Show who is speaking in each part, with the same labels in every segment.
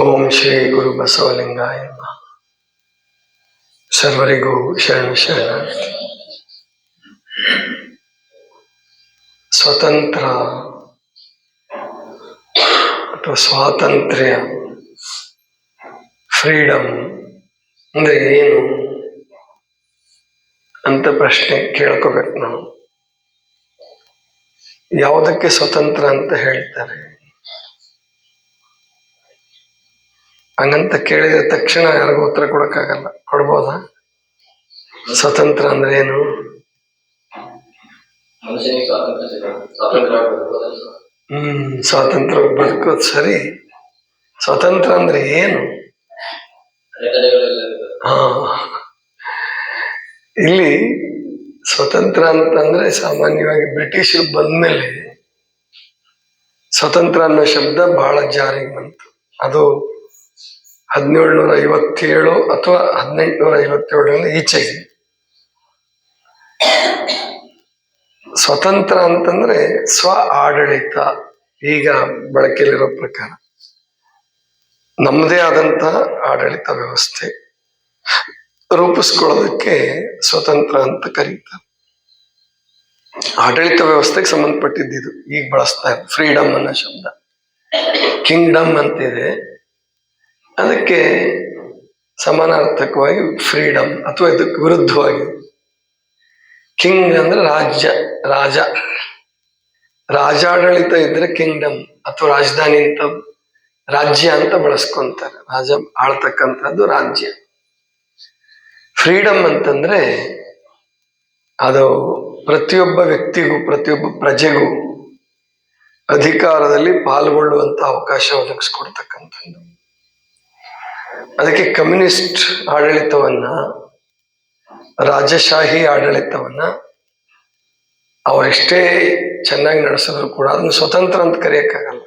Speaker 1: ಓಂ ಶ್ರೀ ಗುರು ಬಸವಲಿಂಗಾಯ. ಸರ್ವರಿಗೂ ಶರಣ ಶರಣ. ಸ್ವತಂತ್ರ ಅಥವಾ ಸ್ವಾತಂತ್ರ್ಯ ಫ್ರೀಡಮ್ ಅಂದ್ರೆ ಏನು ಅಂತ ಪ್ರಶ್ನೆ ಕೇಳ್ಕೋಬೇಕು ನಾವು. ಯಾವುದಕ್ಕೆ ಸ್ವತಂತ್ರ ಅಂತ ಹೇಳ್ತಾರೆ? ಹಂಗಂತ ಕೇಳಿದ ತಕ್ಷಣ ಯಾರಿಗೂ ಉತ್ತರ ಕೊಡಕ್ಕಾಗಲ್ಲ. ಕೊಡ್ಬೋದಾ? ಸ್ವತಂತ್ರ ಅಂದ್ರೆ ಏನು? ಹ್ಮ್ ಸ್ವಾತಂತ್ರ್ಯ ಬದುಕೋದು ಸರಿ. ಸ್ವತಂತ್ರ ಅಂದ್ರೆ ಏನು. ಹಾ. ಇಲ್ಲಿ ಸ್ವತಂತ್ರ ಅಂತಂದ್ರೆ ಸಾಮಾನ್ಯವಾಗಿ ಬ್ರಿಟಿಷರು ಬಂದ್ಮೇಲೆ ಸ್ವತಂತ್ರ ಅನ್ನೋ ಶಬ್ದ ಬಹಳ ಜಾರಿಗೆ ಬಂತು. ಅದು ಹದಿನೇಳುನೂರ ಐವತ್ತೇಳು ಅಥವಾ ಹದಿನೆಂಟುನೂರ ಐವತ್ತೇಳರಲ್ಲಿ ಈಚೆಗೆ. ಸ್ವತಂತ್ರ ಅಂತಂದ್ರೆ ಸ್ವ ಆಡಳಿತ, ಈಗ ಬಳಕೆಯಲ್ಲಿರೋ ಪ್ರಕಾರ. ನಮ್ಮದೇ ಆದಂತಹ ಆಡಳಿತ ವ್ಯವಸ್ಥೆ ರೂಪಿಸ್ಕೊಳ್ಳೋದಕ್ಕೆ ಸ್ವತಂತ್ರ ಅಂತ ಕರೀತಾರೆ. ಆಡಳಿತ ವ್ಯವಸ್ಥೆಗೆ ಸಂಬಂಧಪಟ್ಟಿದ್ದು ಈಗ ಬಳಸ್ತಾ ಫ್ರೀಡಮ್ ಅನ್ನೋ ಶಬ್ದ. ಕಿಂಗ್ಡಮ್ ಅಂತಿದೆ. ಅದಕ್ಕೆ ಸಮಾನಾರ್ಥಕವಾಗಿ ಫ್ರೀಡಮ್ ಅಥವಾ ಇದಕ್ಕೆ ವಿರುದ್ಧವಾಗಿ. ಕಿಂಗ್ ಅಂದ್ರೆ ರಾಜ್ಯ, ರಾಜ. ರಾಜಾಡಳಿತ ಇದ್ರೆ ಕಿಂಗ್ಡಮ್ ಅಥವಾ ರಾಜಧಾನಿ ಅಂತ ರಾಜ್ಯ ಅಂತ ಬಳಸ್ಕೊಂತಾರೆ. ರಾಜ ಆಳ್ತಕ್ಕಂಥದ್ದು ರಾಜ್ಯ. ಫ್ರೀಡಮ್ ಅಂತಂದ್ರೆ ಅದು ಪ್ರತಿಯೊಬ್ಬ ವ್ಯಕ್ತಿಗೂ, ಪ್ರತಿಯೊಬ್ಬ ಪ್ರಜೆಗೂ ಅಧಿಕಾರದಲ್ಲಿ ಪಾಲ್ಗೊಳ್ಳುವಂತ ಅವಕಾಶ ಒದಗಿಸ್ಕೊಡ್ತಕ್ಕಂಥದ್ದು. ಅದಕ್ಕೆ ಕಮ್ಯುನಿಸ್ಟ್ ಆಡಳಿತವನ್ನ ರಾಜಶಾಹಿ ಆಡಳಿತವನ್ನ ಅವರೆಷ್ಟೇ ಚೆನ್ನಾಗಿ ನಡೆಸಿದ್ರು ಕೂಡ ಅದನ್ನು ಸ್ವತಂತ್ರ ಅಂತ ಕರೆಯಕ್ಕಾಗಲ್ಲ.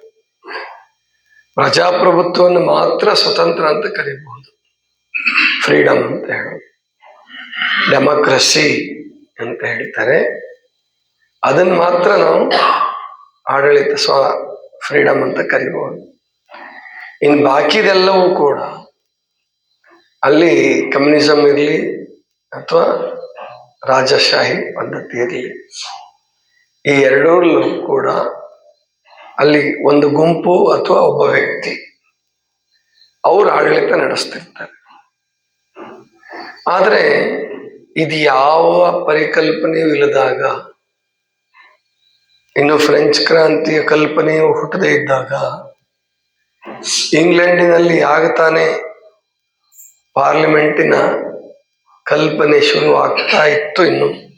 Speaker 1: ಪ್ರಜಾಪ್ರಭುತ್ವವನ್ನು ಮಾತ್ರ ಸ್ವತಂತ್ರ ಅಂತ ಕರೀಬಹುದು. ಫ್ರೀಡಮ್ ಅಂತ ಹೇಳಿ. ಡೆಮೋಕ್ರಸಿ ಅಂತ ಹೇಳ್ತಾರೆ. ಅದನ್ನ ಮಾತ್ರ ನಾವು ಆಡಳಿತ ಸ್ವ ಫ್ರೀಡಮ್ ಅಂತ ಕರಿಬಹುದು. ಇನ್ ಬಾಕಿದೆಲ್ಲವೂ ಕೂಡ ಅಲ್ಲಿ ಕಮ್ಯುನಿಸಮ್ ಇರಲಿ ಅಥವಾ ರಾಜಶಾಹಿ ಪದ್ಧತಿ ಇರಲಿ. ಈ ಎರಡರಲ್ಲೂ ಕೂಡ ಅಲ್ಲಿ ಒಂದು ಗುಂಪು ಅಥವಾ ಒಬ್ಬ ವ್ಯಕ್ತಿ ಅವರು ಆಡಳಿತ ನಡೆಸ್ತಿರ್ತಾರೆ. ಆದರೆ ಇದು ಯಾವ ಪರಿಕಲ್ಪನೆಯೂ ಇಲ್ಲದಾಗ, ಇನ್ನು ಫ್ರೆಂಚ್ ಕ್ರಾಂತಿಯ ಕಲ್ಪನೆಯು ಹುಟ್ಟದೇ ಇದ್ದಾಗ, ಇಂಗ್ಲೆಂಡಿನಲ್ಲಿ ಆಗ ತಾನೇ ಪಾರ್ಲಿಮೆಂಟಿನ ಕಲ್ಪನೆ ಶುರು ಆಗ್ತಾ ಇತ್ತು ಇನ್ನು.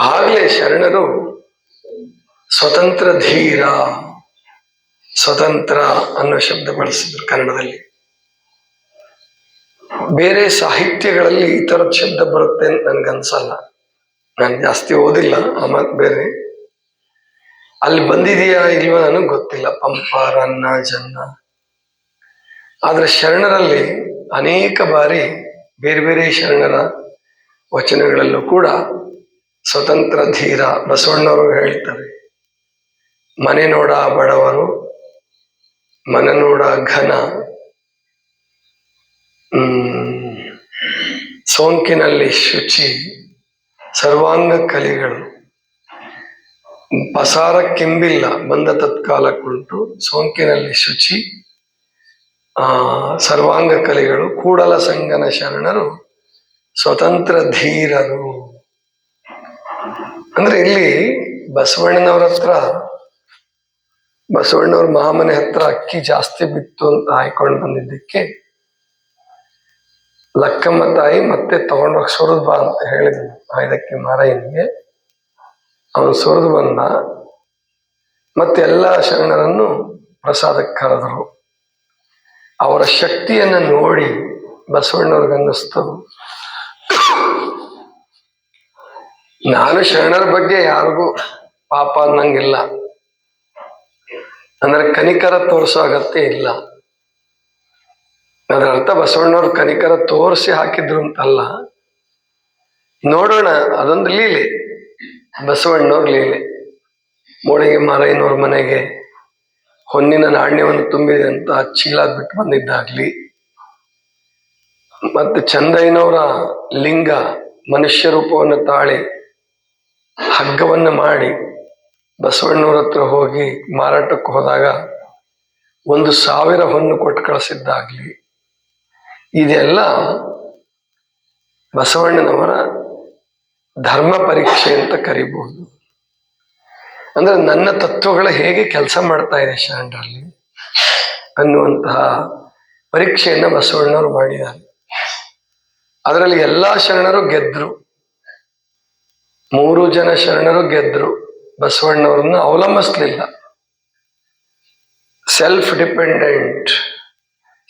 Speaker 1: ಆಗಲೇ ಶರಣರು, ಸ್ವತಂತ್ರ ಧೀರ, ಸ್ವತಂತ್ರ ಅನ್ನೋ ಶಬ್ದ ಬಳಸಿದ್ರು ಕನ್ನಡದಲ್ಲಿ. ಬೇರೆ ಸಾಹಿತ್ಯಗಳಲ್ಲಿ ಈ ತರದ ಶಬ್ದ ಬರುತ್ತೆ ಅಂತ ನನ್ಗನ್ಸಲ್ಲ. ನಾನು ಜಾಸ್ತಿ ಓದಿಲ್ಲ, ಆ ಬೇರೆ. ಅಲ್ಲಿ ಬಂದಿದೆಯಾ ಇಲ್ವಾ ನನಗೆ ಗೊತ್ತಿಲ್ಲ. ಪಂಪ, ರನ್ನ, ಜನ್ನ. ಆದ್ರೆ ಶರಣರಲ್ಲಿ ಅನೇಕ ಬಾರಿ ಬೇರೆ ಬೇರೆ ಶರಣರ ವಚನಗಳಲ್ಲೂ ಕೂಡ ಸ್ವತಂತ್ರ ಧೀರ ಬಸವಣ್ಣವರು ಹೇಳ್ತಾರೆ, ಮನೆ ನೋಡ ಬಡವರು, ಮನೆ ನೋಡ ಘನ. ಸೋಂಕಿನಲ್ಲಿ ಶುಚಿ, ಸರ್ವಾಂಗ ಕಲಿಗಳು. ಪಸಾರಕ್ಕೆಂಬಿಲ್ಲ ಬಂದ ತತ್ಕಾಲ ಕುಂಟು ಸೋಂಕಿನಲ್ಲಿ ಶುಚಿ ಸರ್ವಾಂಗ ಕಲೆಗಳು ಕೂಡಲ ಸಂಗನ ಶರಣರು ಸ್ವತಂತ್ರ ಧೀರರು. ಅಂದ್ರೆ ಇಲ್ಲಿ ಬಸವಣ್ಣನವ್ರ ಹತ್ರ, ಬಸವಣ್ಣವ್ರ ಮಹಾಮನೆ ಹತ್ರ ಅಕ್ಕಿ ಜಾಸ್ತಿ ಬಿತ್ತು ಅಂತ ಹಾಯ್ಕೊಂಡು ಬಂದಿದ್ದಕ್ಕೆ ಲಕ್ಕಮ್ಮ ತಾಯಿ ಮತ್ತೆ ತಗೊಂಡೋಗಿ ಸುರಿದು ಬಾ ಅಂತ ಹೇಳಿದ್ನು ಆಯ್ದಕ್ಕೆ ಮಾರಯ್ಯನಿಗೆ ಅವನು ಸುರಿದು ಬಂದ. ಮತ್ತೆ ಎಲ್ಲ ಶರಣರನ್ನು ಪ್ರಸಾದಕ್ಕೆ ಕರೆದರು. ಅವರ ಶಕ್ತಿಯನ್ನ ನೋಡಿ ಬಸವಣ್ಣವ್ರಿಗನ್ನಿಸ್ತು ನಾನು ಶರಣರ ಬಗ್ಗೆ ಯಾರಿಗೂ ಪಾಪ ಅನ್ನಂಗಿಲ್ಲ. ಅಂದ್ರೆ ಕನಿಕರ ತೋರಿಸೋ ಅಗತ್ಯ ಇಲ್ಲ. ಅದರ ಅರ್ಥ ಬಸವಣ್ಣವ್ರು ಕನಿಕರ ತೋರಿಸಿ ಹಾಕಿದ್ರು ಅಂತಲ್ಲ. ನೋಡೋಣ, ಅದೊಂದು ಲೀಲೆ. ಬಸವಣ್ಣವ್ರ ಲೀಲೆ. ಮೂಳಿಗೆ ಮಾರೈನವ್ರ ಮನೆಗೆ ಹೊನ್ನಿನ ನಾಣ್ಯವನ್ನು ತುಂಬಿದಂತ ಚೀಲ ಬಿಟ್ಟು ಬಂದಿದ್ದಾಗ್ಲಿ. ಮತ್ತೆ ಚಂದಯ್ಯನವರ ಲಿಂಗ ಮನುಷ್ಯ ರೂಪವನ್ನು ತಾಳಿ ಹಗ್ಗವನ್ನು ಮಾಡಿ ಬಸವಣ್ಣವ್ರ ಹತ್ರ ಹೋಗಿ ಮಾರಾಟಕ್ಕೆ ಹೋದಾಗ ಒಂದು ಸಾವಿರ ಹೊನ್ನು ಕೊಟ್ಟು ಕಳಿಸಿದ್ದಾಗ್ಲಿ. ಇದೆಲ್ಲ ಬಸವಣ್ಣನವರ ಧರ್ಮ ಪರೀಕ್ಷೆ ಅಂತ ಕರಿಬಹುದು. ಅಂದ್ರೆ ನನ್ನ ತತ್ವಗಳು ಹೇಗೆ ಕೆಲಸ ಮಾಡ್ತಾ ಇದೆ ಶಾಂಡಲ್ಲಿ ಅನ್ನುವಂತಹ ಪರೀಕ್ಷೆಯನ್ನ ಬಸವಣ್ಣವರು ಮಾಡಿದ್ದಾರೆ. ಅದರಲ್ಲಿ ಎಲ್ಲಾ ಶರಣರು ಗೆದ್ರು. ಮೂರು ಜನ ಶರಣರು ಗೆದ್ರು. ಬಸವಣ್ಣವರನ್ನು ಅವಲಂಬಿಸ್ಲಿಲ್ಲ. ಸೆಲ್ಫ್ ಡಿಪೆಂಡೆಂಟ್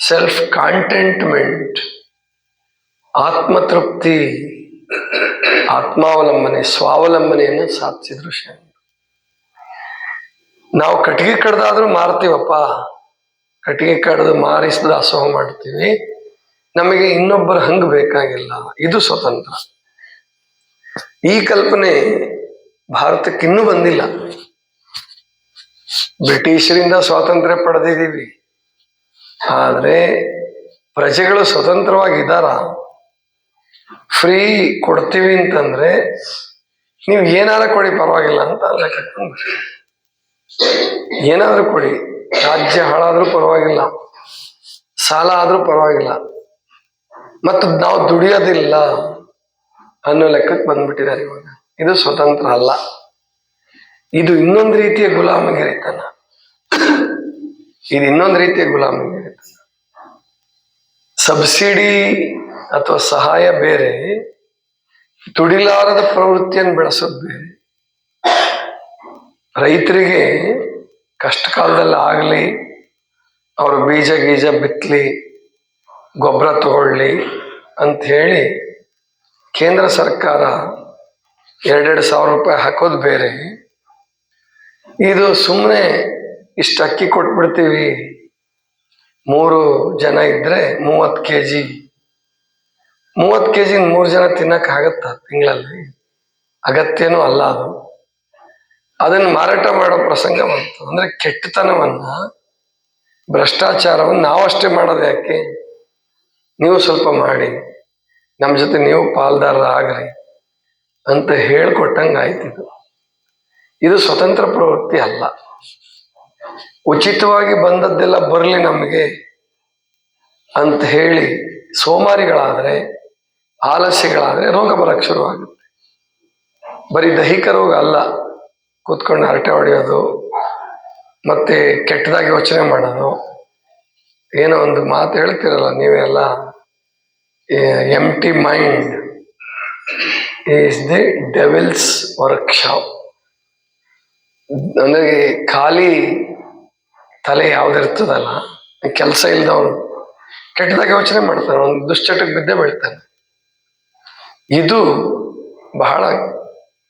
Speaker 1: ಸೆಲ್ಫ್ ಕಾಂಟೆಂಟ್ಮೆಂಟ್ ಆತ್ಮತೃಪ್ತಿ, ಆತ್ಮಾವಲಂಬನೆ, ಸ್ವಾವಲಂಬನೆಯನ್ನು ಸಾಧಿಸಿದ್ರು ಶರಣರು ನಾವು ಕಟ್ಟಿಗೆ ಕಡ್ದಾದ್ರೂ ಮಾರ್ತೀವಪ್ಪ. ಕಟ್ಟಿಗೆ ಕಡ್ದು ಮಾರಿಸಿದ ದಾಸೋಹ ಮಾಡ್ತೀವಿ. ನಮಗೆ ಇನ್ನೊಬ್ಬರ ಹಂಗ್ ಬೇಕಾಗಿಲ್ಲ. ಇದು ಸ್ವತಂತ್ರ. ಈ ಕಲ್ಪನೆ ಭಾರತಕ್ಕೆ ಇನ್ನೂ ಬಂದಿಲ್ಲ. ಬ್ರಿಟಿಷರಿಂದ ಸ್ವಾತಂತ್ರ್ಯ ಪಡೆದಿದ್ದೀವಿ. ಆದರೆ ಪ್ರಜೆಗಳು ಸ್ವತಂತ್ರವಾಗಿದ್ದಾರ? ಫ್ರೀ ಕೊಡ್ತೀವಿ ಅಂತಂದ್ರೆ ನೀವು ಏನಾರ ಕೊಡಿ ಪರವಾಗಿಲ್ಲ ಅಂತ ಲೆಕ್ಕ. ಏನಾದ್ರೂ ಕೊಡಿ. ರಾಜ್ಯ ಹಾಳಾದ್ರೂ ಪರವಾಗಿಲ್ಲ. ಸಾಲ ಆದ್ರೂ ಪರವಾಗಿಲ್ಲ. ಮತ್ತು ನಾವು ದುಡಿಯೋದಿಲ್ಲ ಅನ್ನೋ ಲೆಕ್ಕಕ್ಕೆ ಬಂದ್ಬಿಟ್ಟಿದ್ದಾರೆ ಇವಾಗ. ಇದು ಸ್ವತಂತ್ರ ಅಲ್ಲ. ಇದು ಇನ್ನೊಂದು ರೀತಿಯ ಗುಲಾಮಗಿರಿತನ. ಇದು ಇನ್ನೊಂದು ರೀತಿಯ ಗುಲಾಮಗಿರಿತನ. ಸಬ್ಸಿಡಿ ಅಥವಾ ಸಹಾಯ ಬೇರೆ, ದುಡಿಲಾರದ ಪ್ರವೃತ್ತಿಯನ್ನು ಬೆಳೆಸೋದು ಬೇರೆ. ರೈತರಿಗೆ ಕಷ್ಟ ಕಾಲದಲ್ಲಿ ಆಗಲಿ, ಅವರು ಬೀಜ ಗೀಜ ಬಿತ್ತಲಿ ಗೊಬ್ಬರ ತಗೊಳ್ಳಿ ಹೇಳಿ ಕೇಂದ್ರ ಸರ್ಕಾರ ಎರಡೆರಡು ಸಾವಿರ ರೂಪಾಯಿ ಹಾಕೋದು ಬೇರೆ. ಇದು ಸುಮ್ಮನೆ ಇಷ್ಟು ಅಕ್ಕಿ ಕೊಟ್ಬಿಡ್ತೀವಿ. ಮೂರು ಜನ ಇದ್ದರೆ ಮೂವತ್ತು ಕೆ ಜಿ ಮೂವತ್ತು ಕೆ ಜಿ ಮೂರು ಜನ ತಿನ್ನಕ್ಕೆ ಆಗತ್ತಾ ತಿಂಗಳಲ್ಲಿ? ಅಗತ್ಯನೂ ಅಲ್ಲ ಅದು. ಅದನ್ನು ಮಾರಾಟ ಮಾಡೋ ಪ್ರಸಂಗ ಬಂತು. ಅಂದ್ರೆ ಕೆಟ್ಟತನವನ್ನ, ಭ್ರಷ್ಟಾಚಾರವನ್ನು ನಾವಷ್ಟೇ ಮಾಡೋದು ಯಾಕೆ? ನೀವು ಸ್ವಲ್ಪ ಮಾಡಿ. ನಮ್ಮ ಜೊತೆ ನೀವು ಪಾಲ್ದಾರರ ಆಗ್ರಿ ಅಂತ ಹೇಳ್ಕೊಟ್ಟಂಗೆ ಆಯ್ತಿದು ಇದು. ಸ್ವತಂತ್ರ ಪ್ರವೃತ್ತಿ ಅಲ್ಲ. ಉಚಿತವಾಗಿ ಬಂದದ್ದೆಲ್ಲ ಬರಲಿ ನಮಗೆ ಅಂತ ಹೇಳಿ ಸೋಮಾರಿಗಳಾದರೆ, ಆಲಸ್ಯಗಳಾದರೆ ರೋಗ ಬರಕ್ಕೆ ಶುರುವಾಗುತ್ತೆ. ಬರೀ ದೈಹಿಕ ರೋಗ ಅಲ್ಲ. ಕೂತ್ಕೊಂಡು ಹರಟೆ ಹೊಡೆಯೋದು, ಮತ್ತೆ ಕೆಟ್ಟದಾಗಿ ಯೋಚನೆ ಮಾಡೋದು, ಏನೋ ಒಂದು ಮಾತು ಹೇಳ್ತಿರಲ್ಲ ನೀವೆಲ್ಲ empty mind is the devil's workshop ಅಂದರೆ ಖಾಲಿ ತಲೆ ಯಾವ್ದಿರ್ತದಲ್ಲ ಕೆಲಸ ಇಲ್ದವನು ಕೆಟ್ಟದಾಗಿ ಯೋಚನೆ ಮಾಡ್ತಾನೆ ಒಂದು ದುಶ್ಚಟಕ್ಕೆ ಬಿದ್ದೇ ಬೀಳ್ತಾನೆ ಇದು ಬಹಳ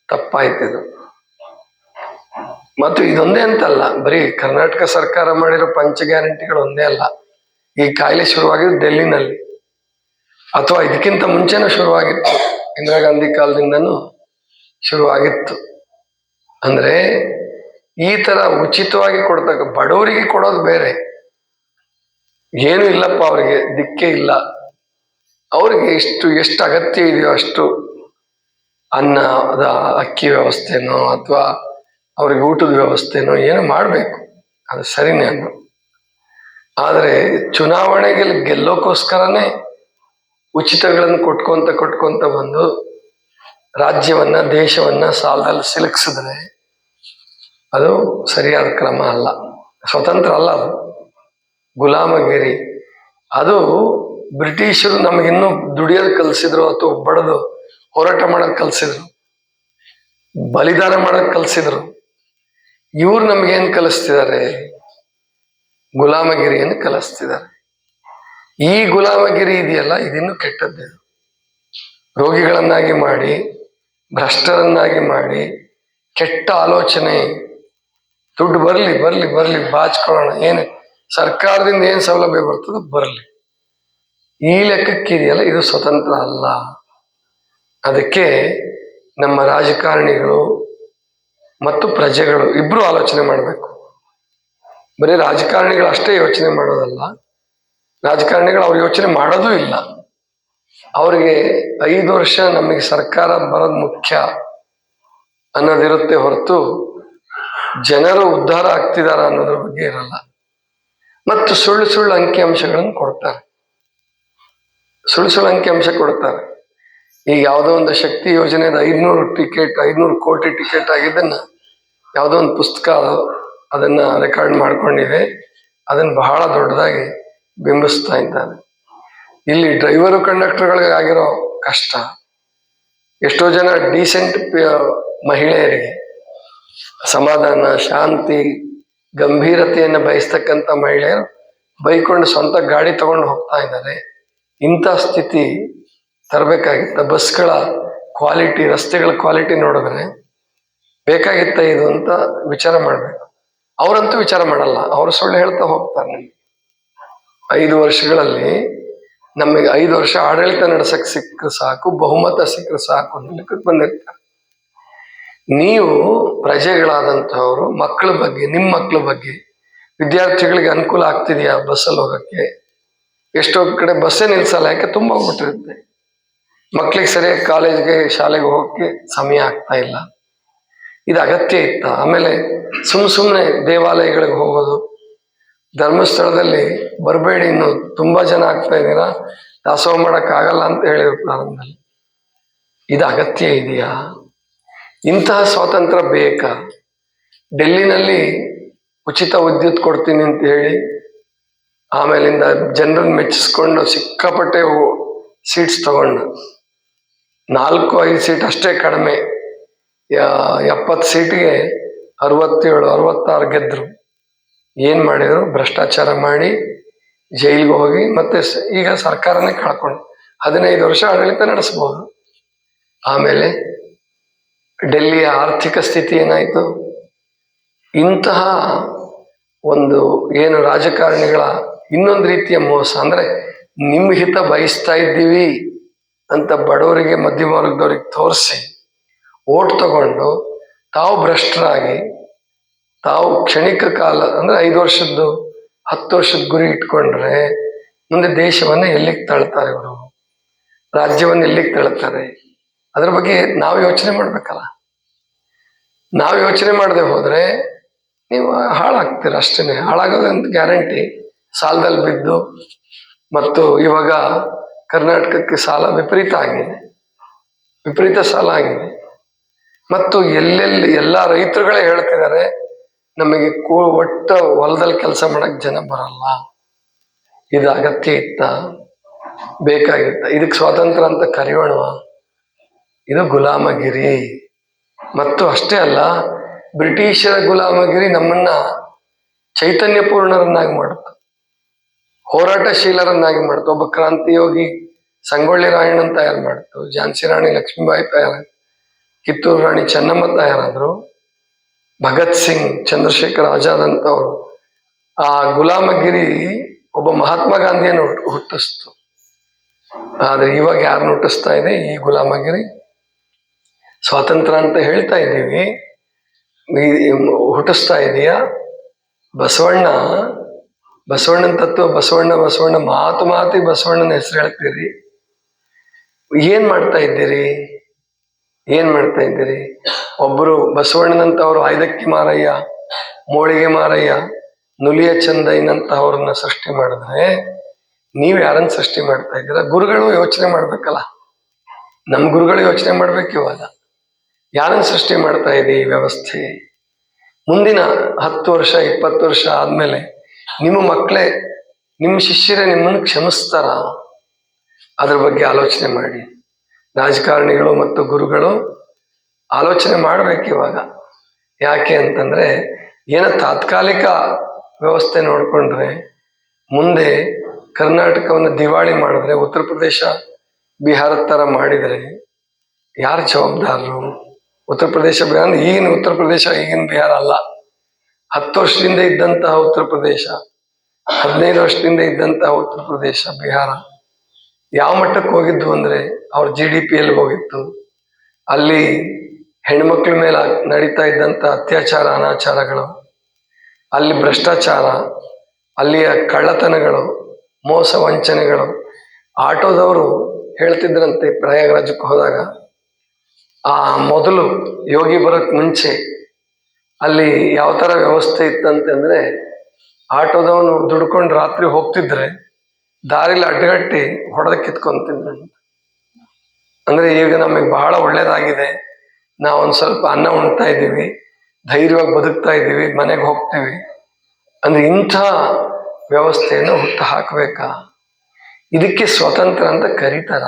Speaker 1: ತಪ್ಪಾಯ್ತಿದು ಮತ್ತು ಇದೊಂದೇ ಅಂತಲ್ಲ, ಬರೀ ಕರ್ನಾಟಕ ಸರ್ಕಾರ ಮಾಡಿರೋ ಪಂಚ ಗ್ಯಾರಂಟಿಗಳು ಒಂದೇ ಅಲ್ಲ. ಈ ಕಾಯಿಲೆ ಶುರುವಾಗಿದ್ದು ಡೆಲ್ಲಿನಲ್ಲಿ. ಅಥವಾ ಇದಕ್ಕಿಂತ ಮುಂಚೆನೂ ಶುರುವಾಗಿತ್ತು. ಇಂದಿರಾ ಗಾಂಧಿ ಕಾಲದಿಂದನೂ ಶುರುವಾಗಿತ್ತು. ಅಂದ್ರೆ ಈ ತರ ಉಚಿತವಾಗಿ ಕೊಡ್ತಕ್ಕ ಬಡವರಿಗೆ ಕೊಡೋದು ಬೇರೆ. ಏನು ಇಲ್ಲಪ್ಪ ಅವರಿಗೆ, ದಿಕ್ಕೇ ಇಲ್ಲ. ಅವ್ರಿಗೆ ಎಷ್ಟು ಎಷ್ಟು ಅಗತ್ಯ ಇದೆಯೋ ಅಷ್ಟು ಅನ್ನ, ಅದ ಅಕ್ಕಿ ವ್ಯವಸ್ಥೆನೋ ಅಥವಾ ಅವ್ರಿಗೆ ಊಟದ ವ್ಯವಸ್ಥೆನೋ ಏನೋ ಮಾಡಬೇಕು. ಅದು ಸರಿನೇ ಅನ್ನು ಆದರೆ ಚುನಾವಣೆಗೆ ಗೆಲ್ಲೋಕ್ಕೋಸ್ಕರನೇ ಉಚಿತಗಳನ್ನು ಕೊಟ್ಕೊಂತ ಕೊಟ್ಕೊಂತ ಬಂದು ರಾಜ್ಯವನ್ನ, ದೇಶವನ್ನ ಸಾಲದಲ್ಲಿ ಸಿಲುಕಿಸಿದ್ರೆ ಅದು ಸರಿಯಾದ ಕ್ರಮ ಅಲ್ಲ. ಸ್ವತಂತ್ರ ಅಲ್ಲ ಅದು. ಗುಲಾಮಗಿರಿ. ಅದು ಬ್ರಿಟಿಷರು ನಮಗಿನ್ನೂ ದುಡಿಯೋದು ಕಲಿಸಿದ್ರು ಅಥವಾ ಬಡದು ಹೋರಾಟ ಮಾಡೋದು ಕಲಿಸಿದ್ರು, ಬಲಿದಾನ ಮಾಡೋದು ಕಲಿಸಿದ್ರು ಇವ್ರು ನಮಗೇನು ಕಲಿಸ್ತಿದ್ದಾರೆ ಗುಲಾಮಗಿರಿಯನ್ನು ಕಲಿಸ್ತಿದ್ದಾರೆ ಈ ಗುಲಾಮಗಿರಿ ಇದೆಯಲ್ಲ, ಇದಿನ್ನೂ ಕೆಟ್ಟದ್ದೇ ರೋಗಿಗಳನ್ನಾಗಿ ಮಾಡಿ, ಭ್ರಷ್ಟರನ್ನಾಗಿ ಮಾಡಿ, ಕೆಟ್ಟ ಆಲೋಚನೆ. ದುಡ್ಡು ಬರಲಿ ಬರಲಿ ಬರಲಿ, ಬಾಚ್ಕೊಳ್ಳೋಣ. ಏನು, ಸರ್ಕಾರದಿಂದ ಏನು ಸೌಲಭ್ಯ ಬರ್ತದೋ ಬರಲಿ. ಈ ಲೆಕ್ಕಕ್ಕಿದೆಯಲ್ಲ ಇದು ಸ್ವತಂತ್ರ ಅಲ್ಲ. ಅದಕ್ಕೆ ನಮ್ಮ ರಾಜಕಾರಣಿಗಳು ಮತ್ತು ಪ್ರಜೆಗಳು ಇಬ್ರು ಆಲೋಚನೆ ಮಾಡಬೇಕು. ಬರೀ ರಾಜಕಾರಣಿಗಳು ಅಷ್ಟೇ ಯೋಚನೆ ಮಾಡೋದಲ್ಲ. ರಾಜಕಾರಣಿಗಳು ಅವ್ರು ಯೋಚನೆ ಮಾಡೋದೂ ಇಲ್ಲ. ಅವ್ರಿಗೆ ಐದು ವರ್ಷ ನಮಗೆ ಸರ್ಕಾರ ಬರೋದು ಮುಖ್ಯ ಅನ್ನೋದಿರುತ್ತೆ ಹೊರತು ಜನರು ಉದ್ಧಾರ ಆಗ್ತಿದಾರ ಅನ್ನೋದ್ರ ಬಗ್ಗೆ ಇರಲ್ಲ. ಮತ್ತು ಸುಳ್ಳು ಸುಳ್ಳು ಅಂಕಿಅಂಶಗಳನ್ನು ಕೊಡ್ತಾರೆ. ಸುಳ್ಳು ಸುಳ್ಳು ಅಂಕಿಅಂಶ ಕೊಡ್ತಾರೆ. ಈಗ ಯಾವುದೋ ಒಂದು ಶಕ್ತಿ ಯೋಜನೆದ ಐದ್ನೂರು ಟಿಕೆಟ್ ಐದ್ನೂರು ಕೋಟಿ ಟಿಕೆಟ್ ಆಗಿದ್ದನ್ನ ಯಾವುದೋ ಒಂದು ಪುಸ್ತಕ ಅದನ್ನ ರೆಕಾರ್ಡ್ ಮಾಡ್ಕೊಂಡಿದೆ ಅದನ್ನ ಬಹಳ ದೊಡ್ಡದಾಗಿ ಬಿಂಬಿಸ್ತಾ ಇದ್ದಾರೆ ಇಲ್ಲಿ ಡ್ರೈವರು ಕಂಡಕ್ಟರ್ಗಳಿಗೆ ಆಗಿರೋ ಕಷ್ಟ. ಎಷ್ಟೋ ಜನ ಡೀಸೆಂಟ್ ಮಹಿಳೆಯರಿಗೆ ಸಮಾಧಾನ, ಶಾಂತಿ, ಗಂಭೀರತೆಯನ್ನು ಬಯಸ್ತಕ್ಕಂಥ ಮಹಿಳೆಯರು ಬೈಕೊಂಡು ಸ್ವಂತ ಗಾಡಿ ತಗೊಂಡು ಹೋಗ್ತಾ ಇದ್ದಾರೆ. ಇಂಥ ಸ್ಥಿತಿ ತರಬೇಕಾಗಿತ್ತ. ಬಸ್ಗಳ ಕ್ವಾಲಿಟಿ ರಸ್ತೆಗಳ ಕ್ವಾಲಿಟಿ ನೋಡಿದ್ರೆ ಬೇಕಾಗಿತ್ತ ಇದು ಅಂತ ವಿಚಾರ ಮಾಡಬೇಕು. ಅವರಂತೂ ವಿಚಾರ ಮಾಡಲ್ಲ. ಅವರು ಸುಳ್ಳು ಹೇಳ್ತಾ ಹೋಗ್ತಾರೆ. ನಮ್ಗೆ. ಐದು ವರ್ಷಗಳಲ್ಲಿ ನಮಗೆ ಐದು ವರ್ಷ ಆಡಳಿತ ನಡೆಸಕ್ ಸಿಕ್ಕರೆ ಸಾಕು, ಬಹುಮತ ಸಿಕ್ಕರೆ ಸಾಕು ಲೆಕ್ಕಕ್ಕೆ ಬಂದಿರ್ತಾರೆ. ನೀವು ಪ್ರಜೆಗಳಾದಂತಹವರು, ಮಕ್ಕಳ ಬಗ್ಗೆ, ನಿಮ್ಮ ಮಕ್ಕಳ ಬಗ್ಗೆ ವಿದ್ಯಾರ್ಥಿಗಳಿಗೆ ಅನುಕೂಲ ಆಗ್ತಿದೆಯಾ ಬಸ್ಸಲ್ಲಿ ಹೋಗಕ್ಕೆ? ಎಷ್ಟೋ ಕಡೆ ಬಸ್ಸೇ ನಿಲ್ಸಲ್ಲ, ಯಾಕೆ ತುಂಬ ಹೋಗ್ಬಿಟ್ಟಿರುತ್ತೆ? ಮಕ್ಕಳಿಗೆ ಸರಿಯಾಗಿ ಕಾಲೇಜ್ಗೆ ಶಾಲೆಗೆ ಹೋಗಕ್ಕೆ ಸಮಯ ಆಗ್ತಾ ಇಲ್ಲ. ಇದು ಅಗತ್ಯ ಇತ್ತು. ಆಮೇಲೆ ಸುಮ್ ಸುಮ್ಮನೆ ದೇವಾಲಯಗಳಿಗೆ ಹೋಗೋದು. ಧರ್ಮಸ್ಥಳದಲ್ಲಿ ಬರಬೇಡಿ ಇನ್ನು ತುಂಬಾ ಜನ ಆಗ್ತಾ ಇದ್ದೀರಾ? ದಾಸೋಹ ಮಾಡಕ್ ಆಗಲ್ಲ ಅಂತ ಹೇಳಿದ್ರು ಪ್ರಾರಂಭದಲ್ಲಿ. ಇದು ಅಗತ್ಯ ಇದೆಯಾ? ಇಂತಹ ಸ್ವಾತಂತ್ರ್ಯ ಬೇಕಾ? ಡೆಲ್ಲಿನಲ್ಲಿ ಉಚಿತ ವಿದ್ಯುತ್ ಕೊಡ್ತೀನಿ ಅಂತ ಹೇಳಿ, ಆಮೇಲಿಂದ ಜನರನ್ನ ಮೆಚ್ಚಿಸ್ಕೊಂಡು ಸಿಕ್ಕಾಪಟ್ಟೆ ಸೀಟ್ಸ್ ತಗೊಂಡು. ನಾಲ್ಕು, ಐದು ಸೀಟ್ ಅಷ್ಟೇ ಕಡಿಮೆ. ಎಪ್ಪತ್ತು ಸೀಟ್ಗೆ ಅರವತ್ತೇಳು, ಅರವತ್ತಾರು ಗೆದ್ರು. ಏನು ಮಾಡಿದ್ರು? ಭ್ರಷ್ಟಾಚಾರ ಮಾಡಿ ಜೈಲಿಗೆ ಹೋಗಿ ಮತ್ತೆ ಈಗ ಸರ್ಕಾರನೇ ಕಳ್ಕೊಂಡು ಹದಿನೈದು ವರ್ಷ ಆಡಳಿತ ನಡೆಸ್ಬೋದು ಆಮೇಲೆ ಡೆಲ್ಲಿಯ ಆರ್ಥಿಕ ಸ್ಥಿತಿ ಏನಾಯ್ತು? ಇಂತಹ ಒಂದು ಏನು ರಾಜಕಾರಣಿಗಳ ಇನ್ನೊಂದು ರೀತಿಯ ಮೋಸ, ಅಂದ್ರೆ ನಿಮ್ಮ ಹಿತ ಬಯಸ್ತಾ ಇದ್ದೀವಿ ಅಂತ ಬಡವರಿಗೆ ಮಧ್ಯಮ ವರ್ಗದವ್ರಿಗೆ ತೋರಿಸಿ ಓಟ್ ತಗೊಂಡು ತಾವು ಭ್ರಷ್ಟರಾಗಿ, ತಾವು ಕ್ಷಣಿಕ ಕಾಲ, ಅಂದ್ರೆ ಐದು ವರ್ಷದ್ದು, ಹತ್ತು ವರ್ಷದ ಗುರಿ ಇಟ್ಕೊಂಡ್ರೆ ಮುಂದೆ ದೇಶವನ್ನ ಎಲ್ಲಿಗೆ ತಳ್ತಾರೆ ಇವರು? ರಾಜ್ಯವನ್ನ ಎಲ್ಲಿಗೆ ತಳ್ತಾರೆ? ಅದ್ರ ಬಗ್ಗೆ ನಾವು ಯೋಚನೆ ಮಾಡ್ಬೇಕಲ್ಲ. ನಾವು ಯೋಚನೆ ಮಾಡದೆ ಹೋದ್ರೆ ನೀವು ಹಾಳಾಗ್ತೀರ ಅಷ್ಟೇ ಹಾಳಾಗೋದಂತ ಗ್ಯಾರಂಟಿ ಸಾಲದಲ್ಲಿ ಬಿದ್ದು ಮತ್ತು ಇವಾಗ ಕರ್ನಾಟಕಕ್ಕೆ ಸಾಲ ವಿಪರೀತ ಆಗಿದೆ. ವಿಪರೀತ ಸಾಲ ಆಗಿದೆ. ಮತ್ತು ಎಲ್ಲೆಲ್ಲಿ ಎಲ್ಲ ರೈತರುಗಳೇ ಹೇಳ್ತಿದ್ದಾರೆ, ನಮಗೆ ಕೂ, ಒಟ್ಟ ಹೊಲದಲ್ಲಿ ಕೆಲಸ ಮಾಡಕ್ ಜನ ಬರಲ್ಲ. ಇದು ಅಗತ್ಯ ಇತ್ತ ಬೇಕಾಗಿತ್ತ. ಇದಕ್ಕೆ ಸ್ವಾತಂತ್ರ್ಯ ಅಂತ ಕರೆಯೋಣವಾ. ಇದು ಗುಲಾಮಗಿರಿ. ಮತ್ತು ಅಷ್ಟೇ ಅಲ್ಲ, ಬ್ರಿಟಿಷರ ಗುಲಾಮಗಿರಿ ನಮ್ಮನ್ನ ಚೈತನ್ಯಪೂರ್ಣರನ್ನಾಗಿ ಮಾಡುತ್ತೆ. ಹೋರಾಟಶೀಲರನ್ನಾಗಿ ಮಾಡುತ್ತೆ. ಒಬ್ಬ ಕ್ರಾಂತಿಯೋಗಿ ಸಂಗೊಳ್ಳಿ ರಾಯಣ್ಣನ ತಯಾರು ಮಾಡ್ತು. ಝಾನ್ಸಿ ರಾಣಿ ಲಕ್ಷ್ಮೀಬಾಯಿ ತಯಾರ ಕಿತ್ತೂರು ರಾಣಿ ಚೆನ್ನಮ್ಮ ತಯಾರಾದ್ರು ಭಗತ್ ಸಿಂಗ್, ಚಂದ್ರಶೇಖರ್ ಆಜಾದ್ ಅಂತವರು ಆ ಗುಲಾಮಗಿರಿ ಒಬ್ಬ ಮಹಾತ್ಮ ಗಾಂಧಿಯನ್ನು ಹುಟ್- ಹುಟ್ಟಿಸ್ತು. ಆದ್ರೆ ಇವಾಗ ಯಾರನ್ನ ಹುಟ್ಟಿಸ್ತಾ ಇದೆ? ಈ ಗುಲಾಮಗಿರಿ. ಸ್ವಾತಂತ್ರ್ಯ ಅಂತ ಹೇಳ್ತಾ ಇದ್ದೀವಿ. ಹುಟ್ಟಿಸ್ತಾ ಇದೆಯಾ? ಬಸವಣ್ಣ, ಬಸವಣ್ಣನ ತತ್ವ, ಬಸವಣ್ಣ ಬಸವಣ್ಣ ಮಾತು ಮಾತಿ ಬಸವಣ್ಣನ ಹೆಸರು ಹೇಳ್ತೀರಿ. ಏನ್ ಮಾಡ್ತಾ ಇದ್ದೀರಿ? ಏನ್ ಮಾಡ್ತಾ ಇದ್ದೀರಿ? ಒಬ್ರು ಬಸವಣ್ಣನಂತವ್ರು ಐದಕ್ಕಿ ಮಾರಯ್ಯ, ಮೋಳಿಗೆ ಮಾರಯ್ಯ, ನುಲಿಯ ಚಂದೈನಂತಹವ್ರನ್ನ ಸೃಷ್ಟಿ ಮಾಡಿದ್ರೆ, ನೀವ್ ಯಾರನ್ನ ಸೃಷ್ಟಿ ಮಾಡ್ತಾ ಇದ್ದೀರಾ? ಗುರುಗಳು ಯೋಚನೆ ಮಾಡ್ಬೇಕಲ್ಲ. ನಮ್ ಗುರುಗಳು ಯೋಚನೆ ಮಾಡ್ಬೇಕು ಇವಾಗ. ಯಾರನ್ನ ಸೃಷ್ಟಿ ಮಾಡ್ತಾ ಇದೆ ಈ ವ್ಯವಸ್ಥೆ? ಮುಂದಿನ ಹತ್ತು ವರ್ಷ, ಇಪ್ಪತ್ತು ವರ್ಷ ಆದ್ಮೇಲೆ ನಿಮ್ಮ ಮಕ್ಕಳೇ ನಿಮ್ಮ ಶಿಷ್ಯರೇ ನಿಮ್ಮನ್ನು ಕ್ಷಮಿಸ್ತಾರ? ಅದ್ರ ಬಗ್ಗೆ ಆಲೋಚನೆ ಮಾಡಿ. ರಾಜಕಾರಣಿಗಳು ಮತ್ತು ಗುರುಗಳು ಆಲೋಚನೆ ಮಾಡಬೇಕು ಇವಾಗ. ಯಾಕೆ ಅಂತಂದ್ರೆ ಏನ ತಾತ್ಕಾಲಿಕ ವ್ಯವಸ್ಥೆ ನೋಡಿಕೊಂಡ್ರೆ ಮುಂದೆ ಕರ್ನಾಟಕವನ್ನು ದಿವಾಳಿ ಮಾಡಿದ್ರೆ, ಉತ್ತರ ಪ್ರದೇಶ ಬಿಹಾರದ ತರ ಮಾಡಿದ್ರೆ ಯಾರು ಜವಾಬ್ದಾರರು? ಉತ್ತರ ಪ್ರದೇಶ ಬಿಹಾರ ಈಗಿನ ಉತ್ತರ ಪ್ರದೇಶ, ಈಗಿನ ಬಿಹಾರ ಅಲ್ಲ. ಹತ್ತು ವರ್ಷದಿಂದ ಇದ್ದಂತಹ ಉತ್ತರ ಪ್ರದೇಶ, ಹದಿನೈದು ವರ್ಷದಿಂದ ಇದ್ದಂತಹ ಉತ್ತರ ಪ್ರದೇಶ, ಬಿಹಾರ. ಯಾವ ಮಟ್ಟಕ್ಕೆ ಹೋಗಿದ್ದು ಅಂದ್ರೆ ಅವ್ರ ಜಿ ಡಿ ಪಿ ಎಲ್ಲಿ ಹೋಗಿತ್ತು. ಅಲ್ಲಿ ಹೆಣ್ಮಕ್ಳ ಮೇಲೆ ನಡೀತಾ ಇದ್ದಂತ ಅತ್ಯಾಚಾರ, ಅನಾಚಾರಗಳು, ಅಲ್ಲಿ ಭ್ರಷ್ಟಾಚಾರ, ಅಲ್ಲಿಯ ಕಳ್ಳತನಗಳು, ಮೋಸ ವಂಚನೆಗಳು. ಆಟೋದವರು ಹೇಳ್ತಿದ್ರಂತೆ ಪ್ರಯಾಗರಾಜಕ್ಕೆ ಹೋದಾಗ, ಆ ಮೊದಲು ಯೋಗಿ ಬರೋಕ್ ಮುಂಚೆ ಅಲ್ಲಿ ಯಾವ ಥರ ವ್ಯವಸ್ಥೆ ಇತ್ತಂತಂದ್ರೆ ಆಟೋದವನು ದುಡ್ಕೊಂಡು ರಾತ್ರಿ ಹೋಗ್ತಿದ್ರೆ ದಾರಿಲಿ ಅಡ್ಡಗಟ್ಟಿ ಹೊಡೆದ ಕಿತ್ಕೊಂತೀನಿ ಅಂದ್ರೆ ಈಗ ನಮಗೆ ಬಹಳ ಒಳ್ಳೇದಾಗಿದೆ. ನಾವು ಒಂದ್ ಸ್ವಲ್ಪ ಅನ್ನ ಉಣ್ತಾ ಇದ್ದೀವಿ, ಧೈರ್ಯವಾಗಿ ಬದುಕ್ತಾ ಇದ್ದೀವಿ, ಮನೆಗೆ ಹೋಗ್ತೀವಿ. ಅಂದ್ರೆ ಇಂಥ ವ್ಯವಸ್ಥೆಯನ್ನು ಹುಟ್ಟು ಹಾಕಬೇಕಾ ಇದಕ್ಕೆ ಸ್ವತಂತ್ರ ಅಂತ ಕರೀತಾರ?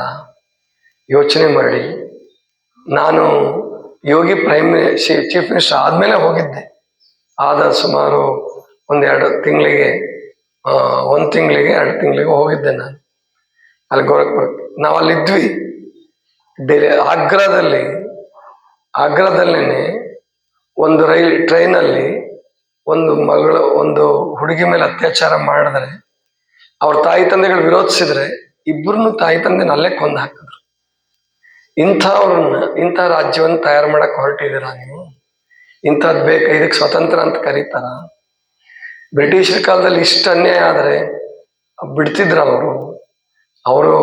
Speaker 1: ಯೋಚನೆ ಮಾಡಿ. ನಾನು ಯೋಗಿ ಪ್ರೈಮ್ ಚೀಫ್ ಮಿನಿಸ್ಟರ್ ಆದ್ಮೇಲೆ ಹೋಗಿದ್ದೆ. ಆದ ಸುಮಾರು ಒಂದೆರಡು ತಿಂಗಳಿಗೆ ಒಂದು ತಿಂಗಳಿಗೆ, ಎರಡು ತಿಂಗಳಿಗೆ ಹೋಗಿದ್ದೆ ನಾನು. ಅಲ್ಲಿ ಗೋರಖ್ಪುರ ನಾವು ಅಲ್ಲಿದ್ವಿ ಡೆಲಿ ಆಗ್ರಾದಲ್ಲಿ ಆಗ್ರಾದಲ್ಲೇ ಒಂದು ರೈಲ್ ಟ್ರೈನಲ್ಲಿ ಒಂದು ಮಗಳು, ಒಂದು ಹುಡುಗಿ ಮೇಲೆ ಅತ್ಯಾಚಾರ ಮಾಡಿದ್ರೆ, ಅವ್ರ ತಾಯಿ ತಂದೆಗಳು ವಿರೋಧಿಸಿದ್ರೆ ಇಬ್ಬರನ್ನು ತಾಯಿ ತಂದೆನ ಅಲ್ಲೇ ಕೊಂದು ಹಾಕಿದ್ರು. ಇಂಥವ್ರನ್ನ, ಇಂಥ ರಾಜ್ಯವನ್ನು ತಯಾರು ಮಾಡಕ್ ಹೊರಟಿದ್ದೀರಾ ನೀವು? ಇಂಥದ್ದು ಬೇಕಾ? ಇದಕ್ಕೆ ಸ್ವತಂತ್ರ ಅಂತ ಕರೀತಾರ? ಬ್ರಿಟಿಷರ ಕಾಲದಲ್ಲಿ ಇಷ್ಟು ಅನ್ಯಾಯ ಆದರೆ ಬಿಡ್ತಿದ್ರು ಅವರು. ಅವರು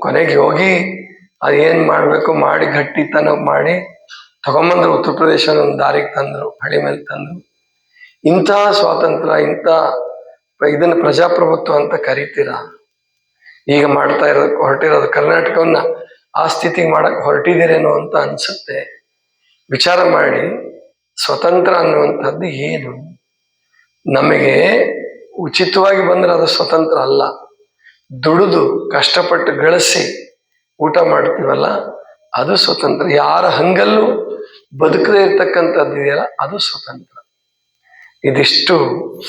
Speaker 1: ಕೊನೆಗೆ ಹೋಗಿ ಅದೇನ್ ಮಾಡಬೇಕು ಮಾಡಿ ಗಟ್ಟಿತನ ಮಾಡಿ ತಗೊಂಬಂದ್ರು ಉತ್ತರ ಪ್ರದೇಶ ಒಂದು ದಾರಿಗೆ ತಂದರು, ಹಳಿ ಮೇಲೆ ತಂದ್ರು. ಇಂತಹ ಸ್ವಾತಂತ್ರ್ಯ, ಇಂಥ ಇದನ್ನ ಪ್ರಜಾಪ್ರಭುತ್ವ ಅಂತ ಕರಿತೀರ? ಈಗ ಮಾಡ್ತಾ ಇರೋದಕ್ಕೆ ಹೊರಟಿರೋದು ಕರ್ನಾಟಕವನ್ನ ಆ ಸ್ಥಿತಿಗೆ ಮಾಡಕ್ ಹೊರಟಿದ್ದೀರೇನೋ ಅಂತ ಅನ್ಸುತ್ತೆ. ವಿಚಾರ ಮಾಡಿ, ಸ್ವತಂತ್ರ ಅನ್ನುವಂಥದ್ದು ಏನು? ನಮಗೆ ಉಚಿತವಾಗಿ ಬಂದ್ರೆ ಅದು ಸ್ವತಂತ್ರ ಅಲ್ಲ. ದುಡಿದು ಕಷ್ಟಪಟ್ಟು ಗಳಿಸಿ ಊಟ ಮಾಡ್ತೀವಲ್ಲ, ಅದು ಸ್ವತಂತ್ರ. ಯಾರ ಹಂಗಲ್ಲೂ ಬದುಕದೇ ಇರ್ತಕ್ಕಂಥದ್ದು ಇದೆಯಲ್ಲ, ಅದು ಸ್ವತಂತ್ರ. ಇದಿಷ್ಟು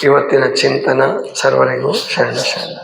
Speaker 1: ಇವತ್ತಿನ ಚಿಂತನ. ಸರ್ವರಿಗೂ ಶರಣ ಶರಣ.